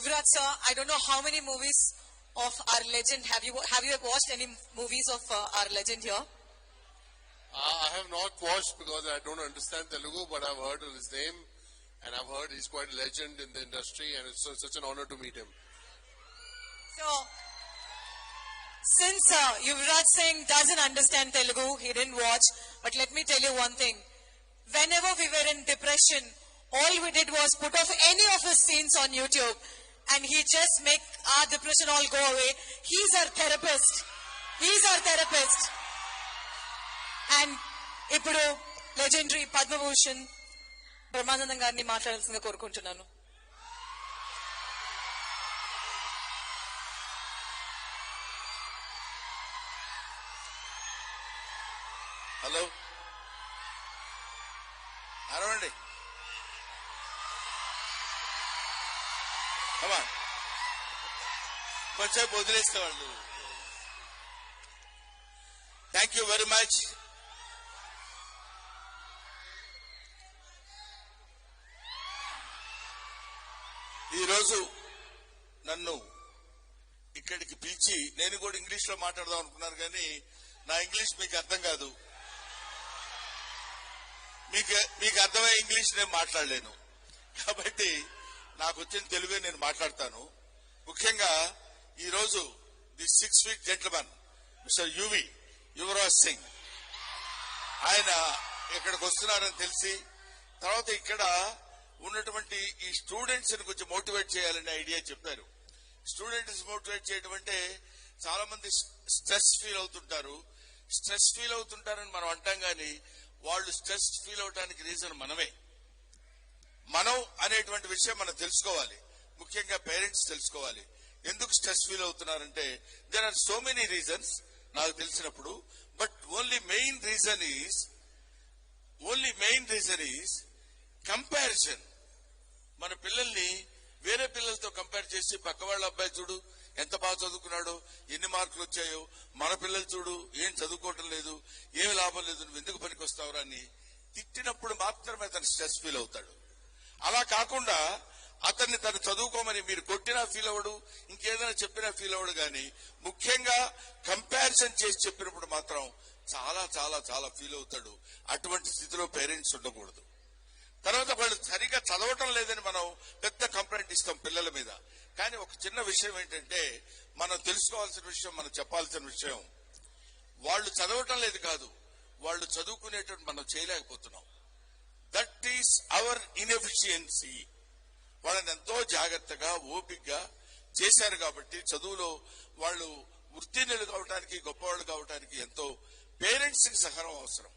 Yuvraj sir, I don't know how many movies of our legend have you have you watched any movies of uh, our legend here? Uh, I have not watched because I don't understand Telugu, but I've heard of his name and I've heard he's quite a legend in the industry and it's so- such an honor to meet him. So, since uh, Yuvraj Singh doesn't understand Telugu, he didn't watch. But let me tell you one thing: whenever we were in depression, all we did was put off any of his scenes on YouTube, and he just make our depression all go away. He's our therapist. He's our therapist. And ఇప్పుడు legendary Padma Bhushan Brahmanandam గారిని మాట్లాడాల్సిందిగా కోరుకుంటున్నాను hello కమా కొంచెం వదిలేస్తే వాళ్ళు thank you very much ఈరోజు నన్ను ఇక్కడికి పిలిచి నేను కూడా ఇంగ్లీష్లో మాట్లాడదాం అనుకున్నాను కానీ నా ఇంగ్లీష్ మీకు అర్థం కాదు. మీకు మీకు అర్థమయ్యే ఇంగ్లీష్ నేను మాట్లాడలేను. కాబట్టి నాకు వచ్చిన తెలుగే నేను మాట్లాడతాను. ముఖ్యంగా ఈరోజు the six week gentleman mister Yuvi Yuvraj Singh. ఆయన ఇక్కడికి వస్తున్నారని తెలిసి తర్వాత ఇక్కడ ఉన్నటువంటి ఈ స్టూడెంట్స్ని కొంచెం మోటివేట్ చేయాలనే ఐడియా చెప్పారు. స్టూడెంట్స్ మోటివేట్ చేయడం అంటే చాలా మంది స్ట్రెస్ ఫీల్ అవుతుంటారు. స్ట్రెస్ ఫీల్ అవుతుంటారని మనం అంటాం కానీ వాళ్ళు స్ట్రెస్ ఫీల్ అవడానికి రీజన్ మనమే. మనం అనేటువంటి విషయం మనం తెలుసుకోవాలి. ముఖ్యంగా పేరెంట్స్ తెలుసుకోవాలి. ఎందుకు stress feel అవుతున్నారంటే there are so many reasons నాకు తెలిసినప్పుడు. But only main reason is only main reason is comparison మన పిల్లల్ని వేరే పిల్లలతో కంపేర్ చేసి పక్క వాళ్ళ అబ్బాయి చూడు ఎంత బాగా చదువుకున్నాడో ఎన్ని మార్కులు వచ్చాయో మన పిల్లలు చూడు ఏం చదువుకోవటం లేదు ఏమి లాభం లేదు నువ్వు ఎందుకు పనికి వస్తావురా అని తిట్టినప్పుడు మాత్రమే తను స్ట్రెస్ ఫీల్ అవుతాడు. అలా కాకుండా అతన్ని తను చదువుకోమని మీరు కొట్టినా ఫీల్ అవ్వడు ఇంకేదైనా చెప్పినా ఫీల్ అవ్వడు కానీ ముఖ్యంగా కంపారిజన్ చేసి చెప్పినప్పుడు మాత్రం చాలా చాలా చాలా ఫీల్ అవుతాడు. అటువంటి స్థితిలో పేరెంట్స్ ఉండకూడదు. తర్వాత వాళ్ళు సరిగా చదవటం లేదని మనం పెద్ద కంప్లైంట్ ఇస్తాం పిల్లల మీద. కానీ ఒక చిన్న విషయం ఏంటంటే మనం తెలుసుకోవాల్సిన విషయం మనం చెప్పాల్సిన విషయం వాళ్ళు చదవటం లేదు కాదు వాళ్ళు చదువుకునేటువంటి మనం చేయలేకపోతున్నాం. దట్ ఈస్ అవర్ ఇన్ఎఫిషియన్సీ వాళ్ళని ఎంతో జాగ్రత్తగా ఓపికగా చేశారు కాబట్టి చదువులో వాళ్ళు ఉత్తీర్ణులు కావటానికి గొప్పవాళ్ళు కావటానికి ఎంతో పేరెంట్స్కి సహనం అవసరం.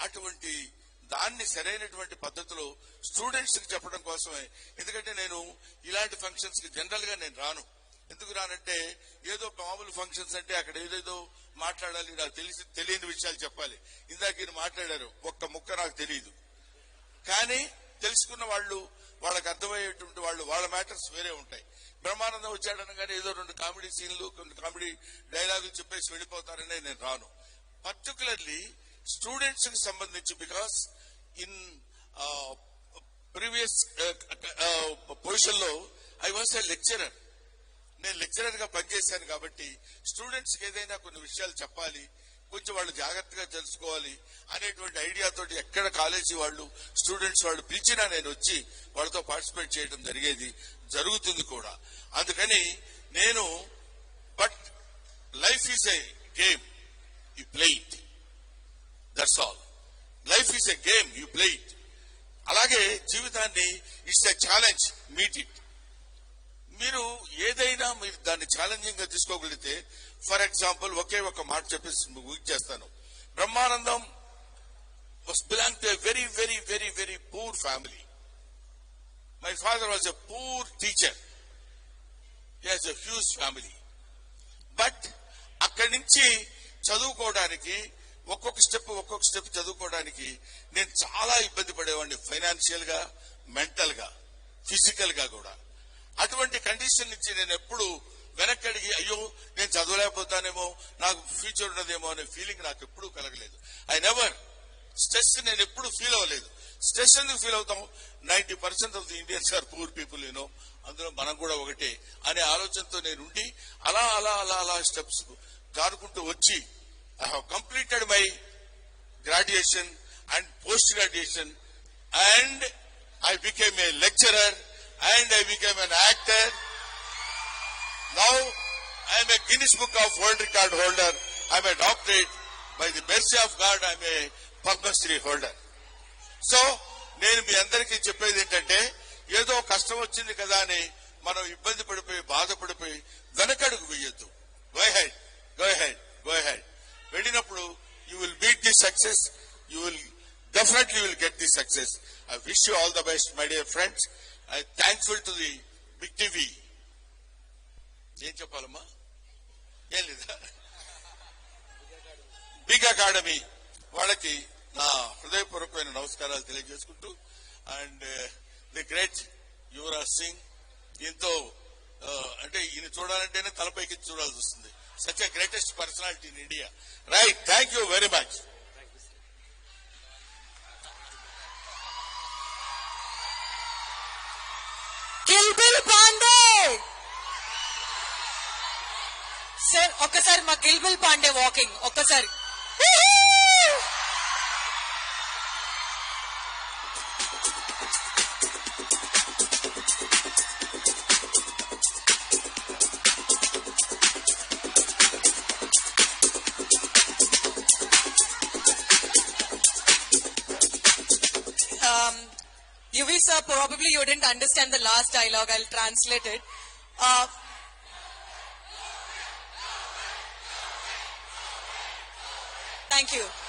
అటువంటి దాన్ని సరైనటువంటి పద్ధతిలో స్టూడెంట్స్కి చెప్పడం కోసమే. ఎందుకంటే నేను ఇలాంటి ఫంక్షన్స్కి జనరల్గా నేను రాను. ఎందుకు రానంటే ఏదో మామూలు ఫంక్షన్స్ అంటే అక్కడ ఏదేదో మాట్లాడాలి నాకు తెలిసి తెలియని విషయాలు చెప్పాలి. ఇందాక ఈయన మాట్లాడారు ఒక్క ముక్క నాకు తెలియదు కానీ తెలుసుకున్న వాళ్ళు వాళ్ళకి అర్థమయ్యేటువంటి వాళ్ళు వాళ్ళ మ్యాటర్స్ వేరే ఉంటాయి. బ్రహ్మానందం వచ్చాడనగానే ఏదో రెండు కామెడీ సీన్లు కొన్ని కామెడీ డైలాగులు చెప్పేసి వెళ్ళిపోతారనే నేను రాను. పర్టికులర్లీ స్టూడెంట్స్కి సంబంధించి బికాస్ ఇన్ ప్రీవియస్ పొజిషన్లో ఐ వాస్ ఏ లెక్చరర్ నేను లెక్చరర్గా పనిచేశాను కాబట్టి స్టూడెంట్స్ ఏదైనా కొన్ని విషయాలు చెప్పాలి కొంచెం వాళ్ళు జాగ్రత్తగా తెలుసుకోవాలి అనేటువంటి ఐడియాతో ఎక్కడ కాలేజీ వాళ్ళు స్టూడెంట్స్ వాళ్ళు పిలిచినా నేను వచ్చి వాళ్ళతో పార్టిసిపేట్ చేయడం జరిగేది జరుగుతుంది కూడా. అందుకని నేను but life is a game you play it that's all life is a game you play it అలాగే జీవితాన్ని it's a challenge meet it మీరు ఏదైనా మీరు దాన్ని ఛాలెంజింగ్గా తీసుకోగలిగితే ఫర్ ఎగ్జాంపుల్ ఒకే ఒక మాట చెప్పేసి ముగి చేస్తాను Brahmanandam was belong to a very, very, very, very poor family. My father was a poor teacher. He has a huge family. But అక్కడి నుంచి చదువుకోవడానికి ఒక్కొక్క స్టెప్ ఒక్కొక్క స్టెప్ చదువుకోవడానికి నేను చాలా ఇబ్బంది పడేవాడిని ఫైనాన్షియల్గా మెంటల్గా ఫిజికల్గా కూడా అటువంటి కండిషన్ నుంచి నేను ఎప్పుడు వెనక్కి అడిగి అయ్యో నేను చదవలేకపోతానేమో నాకు ఫ్యూచర్ ఉన్నదేమో అనే ఫీలింగ్ నాకు ఎప్పుడూ కలగలేదు. ఐ నెవర్ స్ట్రెస్ నేను ఎప్పుడు ఫీల్ అవ్వలేదు. స్ట్రెస్ ఎందుకు ఫీల్ అవుతాం? Ninety percent of the Indians are poor people you know అందులో మనం కూడా ఒకటే అనే ఆలోచనతో నేను ఉండి అలా అలా అలా అలా స్టెప్స్ జారుకుంటూ వచ్చి I have completed my graduation and post graduation and I became a lecturer and I became an actor. Now I am a Guinness Book of World Record holder. I am a doctorate. By the mercy of God, I am a so నేను మీ అందరికీ చెప్పేది ఏంటంటే ఏదో కష్టం వచ్చింది కదా అని మనం ఇబ్బంది పడిపోయి బాధపడిపోయి వెనకడుగు వేయొద్దు. Go head go head go head వెళ్ళినప్పుడు you will beat the success you will definitely will get the success I wish you all the best my dear friends I thankful to the big TV ఏం చెప్పాలమ్మా? ఏం లేదా? Big academy. వాళ్ళకి నా హృదయపూర్వకమైన నమస్కారాలు తెలియజేసుకుంటూ and the great Yuvraj Singh దీంతో అంటే ఈయన చూడాలంటేనే తలపైకి చూడాల్సి వస్తుంది. Such greatest personality in India right thank you very much sir ఒక్కసారి మా గిల్బిల్ పాండే వాకింగ్ ఒక్కసారి um, Yuvi sir, probably you didn't understand the last dialogue. I'll translate it. Uh, thank you.